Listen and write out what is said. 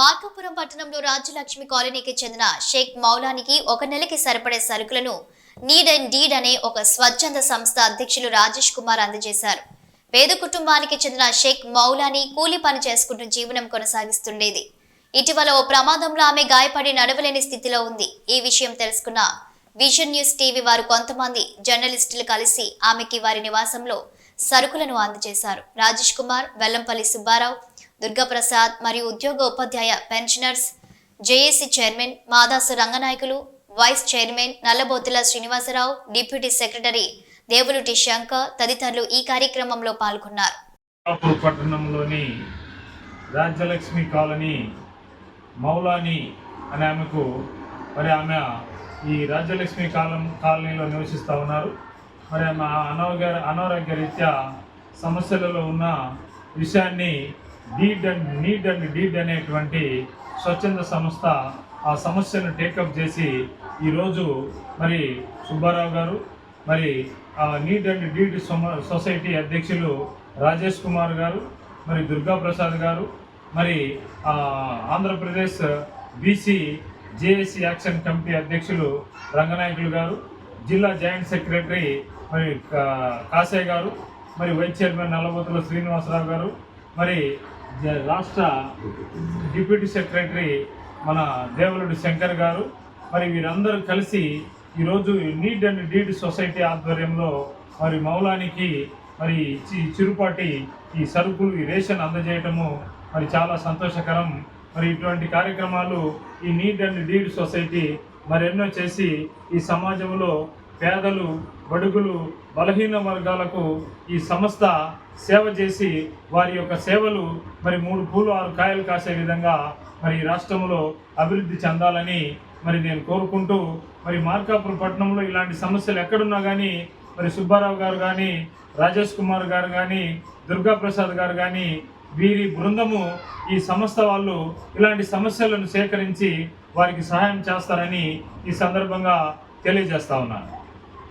మార్కాపురం పట్టణంలో రాజ్యలక్ష్మి కాలనీకి చెందిన షేక్ మౌలానికి ఒక నెలకి సరిపడే సరుకులను నీడ్ అండ్ డీడ్ అనే ఒక స్వచ్ఛంద సంస్థ అధ్యక్షులు రాజేష్ కుమార్ అందజేశారు. పేద కుటుంబానికి చెందిన షేక్ మౌలాని కూలి పని చేసుకుంటూ జీవనం కొనసాగిస్తుండేది. ఇటీవల ఓ ప్రమాదంలో ఆమె గాయపడి నడవలేని స్థితిలో ఉంది. ఈ విషయం తెలుసుకున్న విజన్ న్యూస్ టీవీ వారు కొంతమంది జర్నలిస్టులు కలిసి ఆమెకి వారి నివాసంలో సరుకులను అందజేశారు. రాజేష్ కుమార్ వెల్లంపల్లి సుబ్బారావు దుర్గాప్రసాద్ మరియు ఉద్యోగ ఉపాధ్యాయ pensioners JAC chairman Madasu Ranganayakulu vice chairman Nallabothula Srinivasarao deputy secretary Devuluti Shankar తదితరులు ఈ కార్యక్రమంలో పాల్గొన్నారు. పట్టణంలోని రాజ్యలక్ష్మి కాలనీ మౌలాని అనే ఆమెకు మరి ఆమె ఈ రాజ్యలక్ష్మి కాలం కాలనీలో నివసిస్తూ ఉన్నారు. మరి ఆమె అనారోగ్య అనారోగ్య రీత్యా సమస్యలలో ఉన్న విషయాన్ని deed and need and deed అనేటువంటి స్వచ్ఛంద సంస్థ ఆ సమస్యను టేకప్ చేసి ఈరోజు మరి సుబ్బారావు గారు మరి ఆ నీడ్ అండ్ డీడ్ సొసైటీ అధ్యక్షులు రాజేష్ కుమార్ గారు మరి దుర్గా ప్రసాద్ గారు మరి Andhra Pradesh BC JAC action committee అధ్యక్షులు రంగనాయకులు గారు జిల్లా జాయింట్ సెక్రటరీ మరి కా- కాసే గారు మరి వైస్ చైర్మన్ నల్లబోతుల శ్రీనివాసరావు గారు మరి రాష్ట్ర డిప్యూటీ సెక్రటరీ మన దేవలుడు శంకర్ గారు మరి వీరందరూ కలిసి ఈరోజు నీడ్ అండ్ డీడ్ సొసైటీ ఆధ్వర్యంలో మరి మౌలానికి మరి చిరుపాటి ఈ సరుకులు ఈ రేషన్ అందజేయటము మరి చాలా సంతోషకరం. మరి ఇటువంటి కార్యక్రమాలు ఈ నీడ్ అండ్ డీడ్ సొసైటీ మరెన్నో చేసి ఈ సమాజంలో పేదలు బడుగులు బలహీన వర్గాలకు ఈ సంస్థ సేవ చేసి వారి యొక్క సేవలు మరి మూడు పూలు ఆరు కాయలు కాసే విధంగా మరి ఈ రాష్ట్రంలో అభివృద్ధి చెందాలని మరి నేను కోరుకుంటూ మరి మార్కాపురం పట్టణంలో ఇలాంటి సమస్యలు ఎక్కడున్నా కానీ మరి సుబ్బారావు గారు కానీ రాజేష్ కుమార్ గారు కానీ దుర్గాప్రసాద్ గారు కానీ వీరి బృందము ఈ సంస్థ వాళ్ళు ఇలాంటి సమస్యలను సేకరించి వారికి సహాయం చేస్తారని ఈ సందర్భంగా తెలియజేస్తా ఉన్నాను.